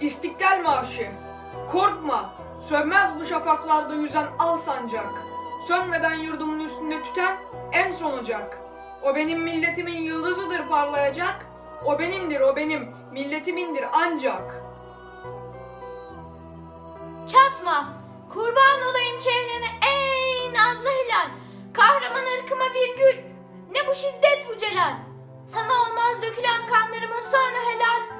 İstiklal Marşı. Korkma, sönmez bu şafaklarda yüzen al sancak. Sönmeden yurdumun üstünde tüten en son ocak. O benim milletimin yıldızıdır parlayacak. O benimdir, o benim milletimindir ancak. Çatma, kurban olayım çehrene ey nazlı hilal. Kahraman ırkıma bir gül, ne bu şiddet bu celal. Sana olmaz dökülen kanlarımın sonra helal.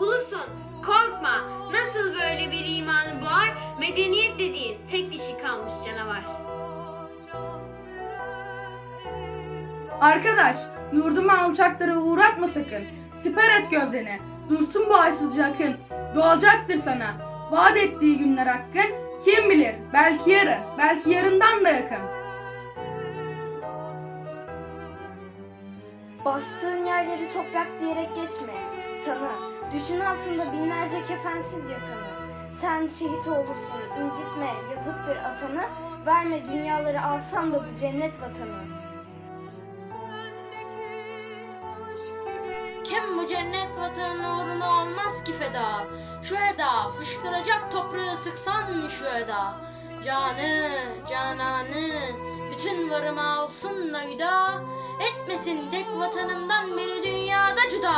Ulusun, korkma, nasıl böyle bir imanı boğar, medeniyet dediğin tek dişi kalmış canavar. Arkadaş, yurdumu alçaklara uğratma sakın. Siper et gövdeni. Dursun bu aysızca akın. Doğacaktır sana. Vaat ettiği günler hakkın. Kim bilir, belki yarın, belki yarından da yakın. Bastığın yerleri toprak diyerek geçme. Tanı, düşün altında binlerce kefensiz yatanı. Sen şehit oğlusun, incitme, yazıktır atanı. Verme dünyaları alsan da bu cennet vatanı. Kim bu cennet vatanın uğruna olmaz ki feda. Şu eda fışkıracak toprağı sıksan mı şu eda. Canı, cananı, bütün varımı alsın da hüda. Etmesin tek vatanımdan beni dünyada cüda.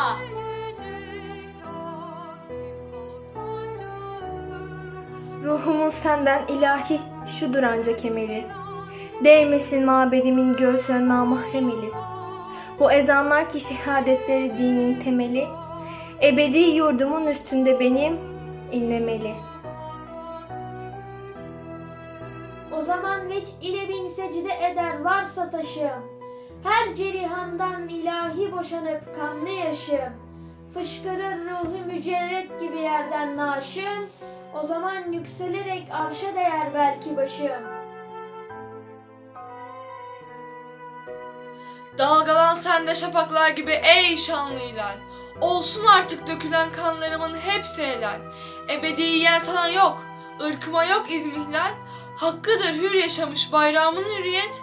Ruhumun senden ilahi şudur ancak emeli. Değmesin mabedimin göğsüne namahrem eli. Bu ezanlar ki şehadetleri dinin temeli. Ebedi yurdumun üstünde benim inlemeli. O zaman veç ile bin secde eder varsa taşım. Her cerihamdan ilahi boşanıp kanlı yaşım. Fışkırır ruhu mücerret gibi yerden naşım. O zaman yükselerek arşa değer belki başım. Dalgalan sen de şafaklar gibi ey şanlı hilal. Olsun artık dökülen kanlarımın hepsi helal. Ebediyen sana yok, ırkıma yok izmihlal. Hakkıdır hür yaşamış bayrağımın hürriyet,